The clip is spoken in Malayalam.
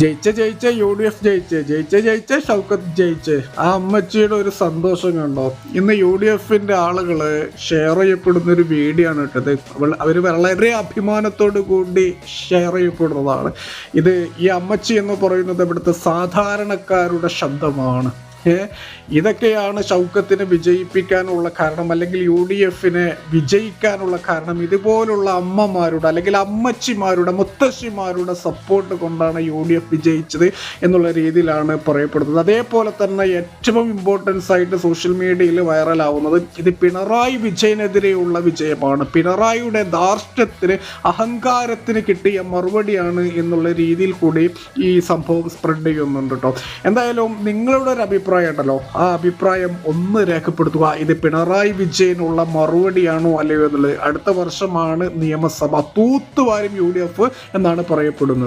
ജയിച്ച ജയിച്ച യു ഡി എഫ് ജയിച്ച് ജയിച്ച ജയിച്ച ഷൗക്കത്ത് ജയിച്ച്. ആ അമ്മച്ചിയുടെ ഒരു സന്തോഷം കണ്ടോ? ഇന്ന് യു ഡി എഫിന്റെ ആളുകൾ ഷെയർ ചെയ്യപ്പെടുന്ന ഒരു വീഡിയോ ആണ് ഇട്ടത് അവർ വളരെ അഭിമാനത്തോടു കൂടി ഷെയർ ചെയ്യപ്പെടുന്നതാണ്. ഇത് ഈ അമ്മച്ചി എന്ന് പറയുന്നത് ഇവിടുത്തെ സാധാരണക്കാരുടെ ശബ്ദമാണ്. ഇതൊക്കെയാണ് ഷൗക്കത്തിനെ വിജയിപ്പിക്കാനുള്ള കാരണം അല്ലെങ്കിൽ യു ഡി എഫിനെ വിജയിക്കാനുള്ള കാരണം. ഇതുപോലുള്ള അമ്മമാരുടെ അല്ലെങ്കിൽ അമ്മച്ചിമാരുടെ മുത്തശ്ശിമാരുടെ സപ്പോർട്ട് കൊണ്ടാണ് യു ഡി എഫ് വിജയിച്ചത് എന്നുള്ള രീതിയിലാണ് പറയപ്പെടുന്നത്. അതേപോലെ തന്നെ ഏറ്റവും ഇമ്പോർട്ടൻസ് ആയിട്ട് സോഷ്യൽ മീഡിയയിൽ വൈറലാവുന്നത് ഇത് പിണറായി വിജയനെതിരെയുള്ള വിജയമാണ്. പിണറായിയുടെ ധാർഷ്ട്യത്തിന് അഹങ്കാരത്തിന് കിട്ടിയ മറുപടിയാണ് എന്നുള്ള രീതിയിൽ കൂടി ഈ സംഭവം സ്പ്രെഡ് ചെയ്യുന്നുണ്ട് കേട്ടോ എന്തായാലും നിങ്ങളുടെ ഒരു അഭിപ്രായം ഉണ്ടല്ലോ. ആ അഭിപ്രായം ഒന്ന് രേഖപ്പെടുത്തുക. ഇത് പിണറായി വിജയനുള്ള മറുപടിയാണോ അല്ലയോ എന്നുള്ളത്. അടുത്ത വർഷമാണ് നിയമസഭ തൂത്തുവാരും യു ഡി എഫ് എന്നാണ് പറയപ്പെടുന്നത്.